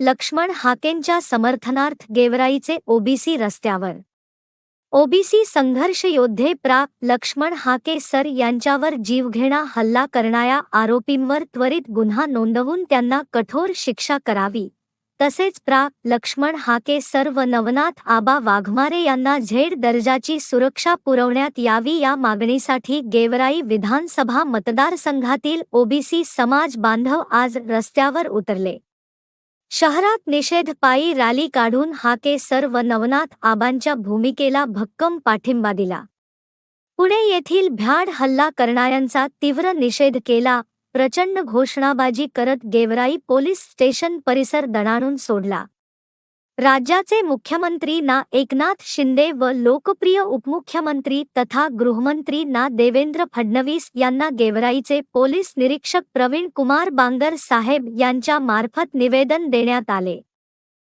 लक्ष्मण हाकेंच्या समर्थनार्थ गेवराईचे ओबीसी रस्त्यावर. ओबीसी संघर्ष योद्धे प्रा लक्ष्मण हाके सर यांच्यावर जीवघेणा हल्ला करणाऱ्या आरोपींवर त्वरित गुन्हा नोंदवून त्यांना कठोर शिक्षा करावी. तसेच प्रा लक्ष्मण हाके सर व नवनाथ आबा वाघमारे यांना झेड दर्जाची सुरक्षा पुरवण्यात यावी या मागणीसाठी गेवराई विधानसभा मतदारसंघातील ओबीसी समाज बांधव आज रस्त्यावर उतरले. शहरात निषेध पायी रॅली काढून हाके सर व नवनाथ आबांच्या भूमिकेला भक्कम पाठिंबा दिला. पुणे येथील भ्याड हल्ला करणाऱ्यांचा तीव्र निषेध केला प्रचंड घोषणाबाजी करत गेवराई पोलीस स्टेशन परिसर दणाणून सोडला. राज्याचे मुख्यमंत्री ना एकनाथ शिंदे व लोकप्रिय उपमुख्यमंत्री तथा गृहमंत्री ना देवेंद्र फडणवीस यांना गेवराईचे पोलीस निरीक्षक प्रवीण कुमार बांगर साहेब यांच्या मार्फत निवेदन देण्यात आले.